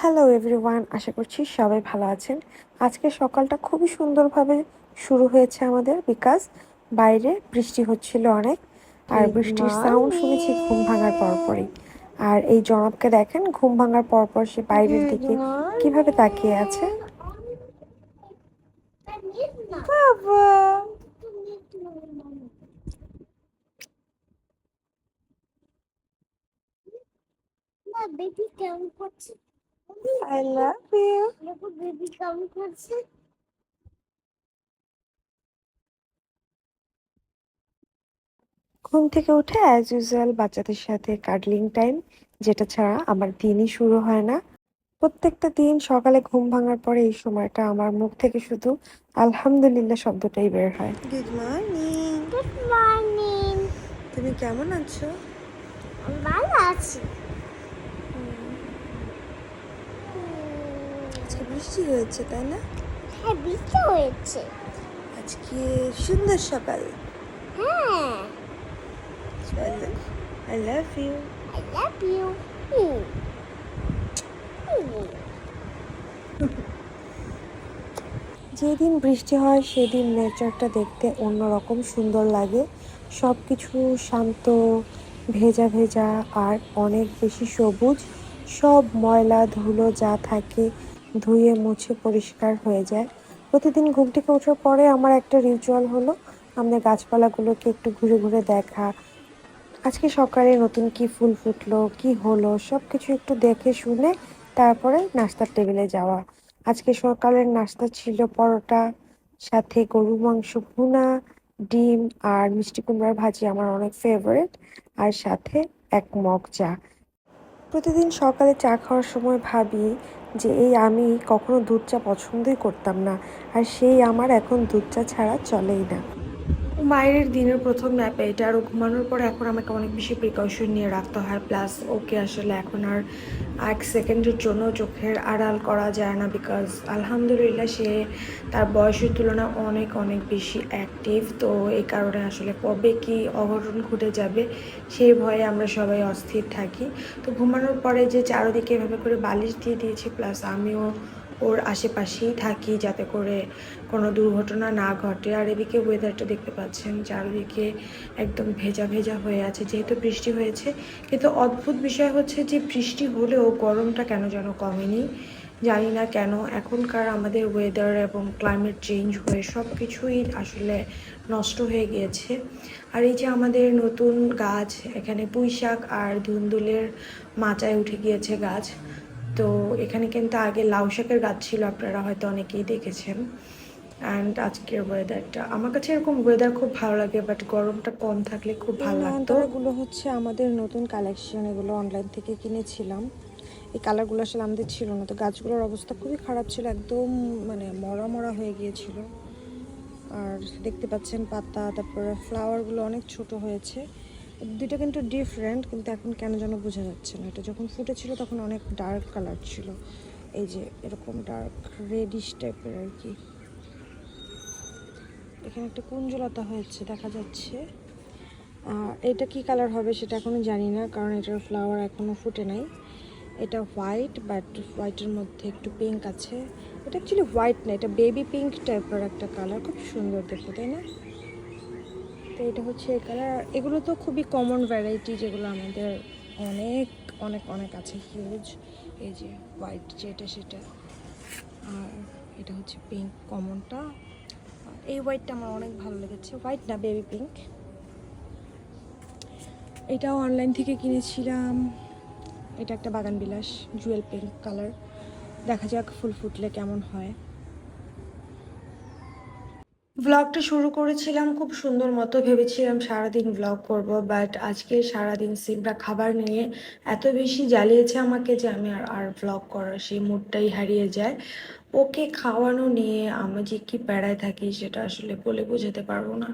Hello everyone আশা করছি সবাই ভালো আছেন। আজকে সকালটা খুবই সুন্দরভাবে শুরু হয়েছে আমাদের বিকাজ বাইরে বৃষ্টি হচ্ছিল অনেক আর বৃষ্টির সাউন্ড শুনেছি ঘুম ভাঙার পরপরই। আর এই জনবকে দেখেন ঘুম ভাঙার পরপর সে বাইরের দিকে কীভাবে তাকিয়ে আছে। বাবা। বেবি কেমন করছে? আই লাভ ইউ দেখো বেবি কেমন করছে ঘুম থেকে উঠে অ্যাজ ইউজুয়াল বাচ্চাদের সাথে কাডলিং টাইম যেটা ছাড়া আমার দিনই শুরু হয় না। প্রত্যেকটা দিন সকালে ঘুম ভাঙার পরে এই সময়টা আমার মুখ থেকে শুধু আলহামদুলিল্লাহ শব্দটাই বের হয়। গুড মর্নিং গুড মর্নিং তুমি কেমন আছো? ভালো আছি। আজকে বৃষ্টি হয়েছে তাই না? হ্যাঁ বৃষ্টি হয়েছে। আজকে সুন্দর সকাল। হ্যাঁ। চলো I love you I love you যেদিন বৃষ্টি হয় সেদিন নেচারটা দেখতে অন্যরকম সুন্দর লাগে। সব কিছু শান্ত ভেজা ভেজা আর অনেক বেশি সবুজ। সব ময়লা ধুলো যা থাকে ধুয়ে মুছে পরিষ্কার হয়ে যায়। প্রতিদিন ঘুম থেকে ওঠার পরে আমার একটা রিচুয়াল হলো আমাদের গাছপালাগুলোকে একটু ঘুরে ঘুরে দেখা। আজকে সকালে নতুন কি ফুল ফুটলো, কি হলো সব কিছু একটু দেখে শুনে তারপরে নাস্তার টেবিলে যাওয়া। আজকে সকালের নাস্তা ছিল পরোটা, সাথে গরু মাংস ভুনা, ডিম আর মিষ্টি কুমড়ার ভাজি আমার অনেক ফেভারেট আর সাথে এক মগ চা। প্রতিদিন সকালে চা খাওয়ার সময় ভাবি যে এই আমি কখনো দুধ চা পছন্দই করতাম না। আর সেই আমার এখন দুধ চা ছাড়া চলেই না। মায়ের দিনের প্রথম ন্যাপে এটা আরও ঘুমানোর পর এখন আমাকে অনেক বেশি প্রিকশন নিয়ে রাখতে হয়। প্লাস ওকে আসলে এখন আর এক সেকেন্ডের জন্য চোখের আড়াল করা যায় না বিকজ আলহামদুলিল্লাহ সে তার বয়সের তুলনায় অনেক অনেক বেশি অ্যাক্টিভ তো এই কারণে আসলে কবে কি অঘটন ঘটে যাবে, সেই ভয়ে আমরা সবাই অস্থির থাকি। তো ঘুমানোর পরে যে চারোদিকে এভাবে করে বালিশ দিয়ে দিয়েছি প্লাস আমিও ওর আশেপাশেই থাকি যাতে করে কোনো দুর্ঘটনা না ঘটে। আর এদিকে ওয়েদারটা দেখতে পাচ্ছেন, চারিদিকে একদম ভেজা ভেজা হয়ে আছে। যেহেতু বৃষ্টি হয়েছে, কিন্তু অদ্ভুত বিষয় হচ্ছে যে বৃষ্টি হলেও গরমটা কেন যেন কমেনি? জানি না কেন, এখনকার আমাদের ওয়েদার এবং ক্লাইমেট চেঞ্জ হয়ে সব কিছুই আসলে নষ্ট হয়ে গিয়েছে। আর এই যে আমাদের নতুন গাছ, এখানে পুঁই শাক আর ধুন্দুলের মাচায় উঠে গিয়েছে গাছ তো এখানে কিন্তু আগে লাউ শাকের গাছ ছিল আপনারা হয়তো অনেকেই দেখেছেন। অ্যান্ড আজকের ওয়েদারটা আমার কাছে এরকম ওয়েদার খুব ভালো লাগে বাট গরমটা কম থাকলে খুব ভালো লাগতো। এগুলো হচ্ছে আমাদের নতুন কালেকশন এগুলো অনলাইন থেকে কিনেছিলাম। এই কালারগুলো আসলে আমাদের ছিল না তো গাছগুলোর অবস্থা খুবই খারাপ ছিল একদম মানে মরা মরা হয়ে গিয়েছিল। আর দেখতে পাচ্ছেন পাতা তারপরে ফ্লাওয়ারগুলো অনেক ছোট হয়েছে। দুটো কিন্তু ডিফারেন্ট কিন্তু এখন কেন যেন বোঝা যাচ্ছে না। এটা যখন ফুটেছিল তখন অনেক ডার্ক কালার ছিল। এই যে এরকম ডার্ক রেডিশ টাইপের আর কি। এখানে একটা কুঞ্জলতা হয়েছে, দেখা যাচ্ছে। এটা কি কালার হবে সেটা এখনও জানি না, কারণ এটার ফ্লাওয়ার এখনও ফুটে নাই। এটা হোয়াইট বাট হোয়াইটের মধ্যে একটু পিঙ্ক আছে। এটা অ্যাকচুয়ালি হোয়াইট না, এটা বেবি পিঙ্ক টাইপের একটা কালার খুব সুন্দর দেখতে, তাই না? তো এটা হচ্ছে কালার এগুলো তো খুবই কমন ভ্যারাইটি যেগুলো আমাদের অনেক অনেক অনেক আছে। হিউজ এই যে হোয়াইট যেটা, সেটা। আর এটা হচ্ছে পিঙ্ক কমনটা এই হোয়াইটটা আমার অনেক ভালো লেগেছে। হোয়াইট না বেবি পিঙ্ক এটাও অনলাইন থেকে কিনেছিলাম। এটা একটা বাগান বিলাস জুয়েল পিঙ্ক কালার দেখা যাক ফুল ফুটলে কেমন হয়। ব্লগটা শুরু করেছিলাম, খুব সুন্দর মতো ভেবেছিলাম সারাদিন ব্লগ করব বাট আজকে সারাদিন সিমরা খাবার নিয়ে এত বেশি জ্বালিয়েছে আমাকে যে আমি আর আর ব্লগ করার সেই মুডটাই হারিয়ে যায়। ওকে খাওয়ানো নিয়ে আমি যে কি প্যাড়ায় থাকি সেটা আসলে বলে বোঝাতে পারব না।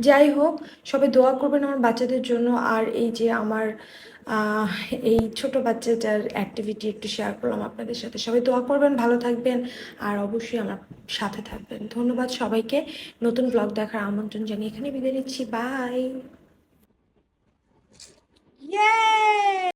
যাই হোক, সবাই দোয়া করবেন আমার বাচ্চাদের জন্য। আর এই যে আমার এই ছোট বাচ্চাটার অ্যাক্টিভিটি একটু শেয়ার করলাম আপনাদের সাথে। সবাই দোয়া করবেন, ভালো থাকবেন। আর অবশ্যই আমার সাথে থাকবেন। ধন্যবাদ সবাইকে। নতুন ব্লগ দেখার আমন্ত্রণ জানিয়ে এখানে বিদায় নিচ্ছি। বাই